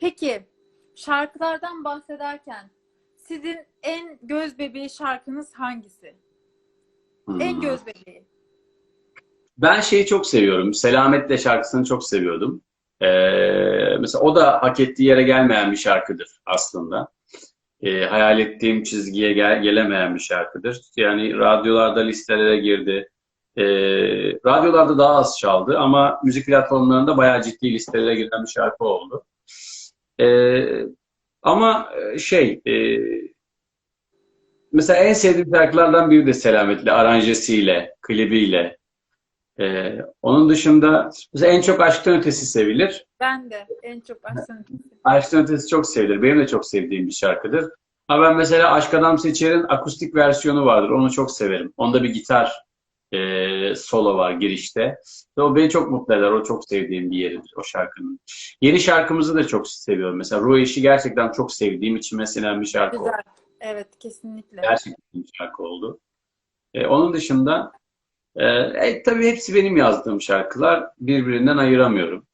Peki şarkılardan bahsederken sizin en göz bebeği şarkınız hangisi? En Hmm. göz bebeği. Ben şeyi çok seviyorum. Selametle şarkısını çok seviyordum. Ee, mesela o da hak ettiği yere gelmeyen bir şarkıdır aslında. Ee, hayal ettiğim çizgiye gel- gelemeyen bir şarkıdır. Yani radyolarda listelere girdi. Ee, radyolarda daha az çaldı ama müzik platformlarında bayağı ciddi listelere giren bir şarkı oldu. Ee, ama e, şey, e, mesela en sevdiğim şarkılardan biri de Selametli, aranjesiyle, klibiyle. Ee, onun dışında mesela en çok Aşktan Ötesi sevilir. Ben de en çok aşkın. Aşktan Ötesi çok sevilir. Benim de çok sevdiğim bir şarkıdır. Ama ben mesela Aşk Adam Seçer'in akustik versiyonu vardır. Onu çok severim. Onda bir gitar e, solo var girişte. Ve o beni çok mutlu eder. O çok sevdiğim bir yeridir o şarkının. Yeni şarkımızı da çok seviyorum. Mesela Ruh Eşi gerçekten çok sevdiğim, içime sinen bir şarkı oldu. Güzel. Evet kesinlikle. Gerçekten bir şarkı oldu. E, onun dışında e, e, tabii hepsi benim yazdığım şarkılar. Birbirinden ayıramıyorum.